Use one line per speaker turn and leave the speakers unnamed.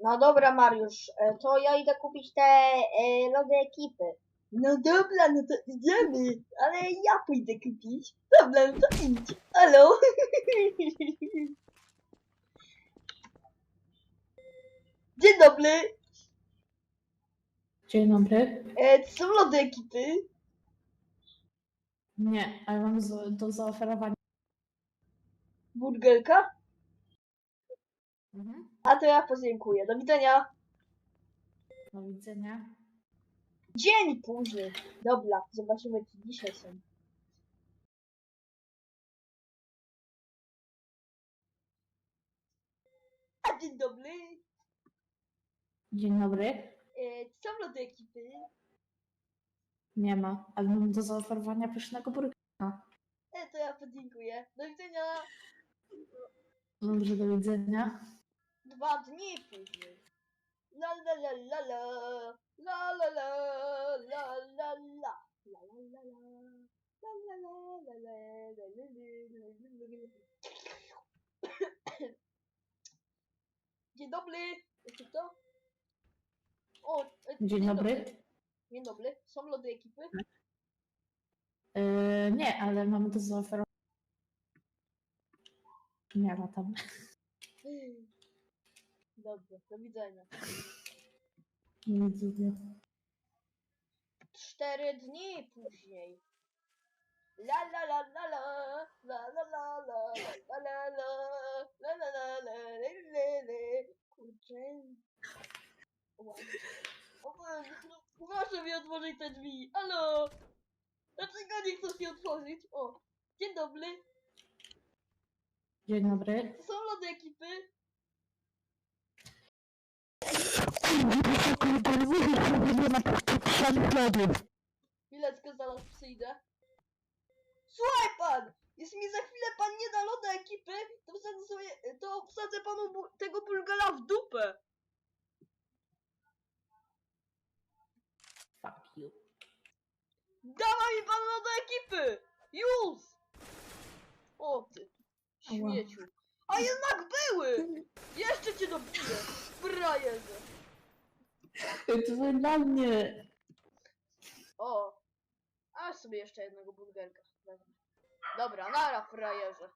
No dobra, Mariusz, e, to ja idę kupić te e, lody ekipy. No dobra, no to idziemy, ale ja pójdę kupić. Dobra, no to idź. Halo? Dzień dobry,
Dzień dobry.
e, to są lody ekipy.
Nie, ale mam z, do zaoferowania.
Burgerka?
Mhm.
A to ja podziękuję. Do widzenia.
Do widzenia.
Dzień później. Dobra, zobaczymy, czy dzisiaj są. A, dzień dobry.
Dzień dobry.
E, są lody ekipy.
Nie ma, ale mam do zaoferowania pysznego burgera.
E, to ja podziękuję. Do widzenia.
Dobrze, do widzenia
dwa dni później. La la la la la, la la la la la la, la la la la. Dzień dobry! Czy to? O, dzień,
dzień dobry. dobry.
Dzień dobry. Są lody ekipy?
Yy, nie, ale mamy do zaoferowania. Nie latam.
Dobrze, do widzenia.
Do widzenia.
Cztery dni później. La la la la la la la la la la la la la la la la. Kurczę. No, Proszę mi otworzyć te drzwi. Halo! Dlaczego nie chcesz mi otworzyć? O, dzień dobry.
Dzień dobry.
To są lody ekipy. Chwileczkę, zaraz przyjdę. Słuchaj pan! Jeśli mi za chwilę pan nie da loda ekipy, to wsadzę sobie, to wsadzę panu bu tego bulgara w dupę.
Fuck you.
Dawaj mi pan loda ekipy! Już! O ty, śmieciu. A jednak były! Jeszcze cię dobiję, frajerze.
To dla mnie.
O, a sobie jeszcze jednego burgerka. Dobra, nara frajerze.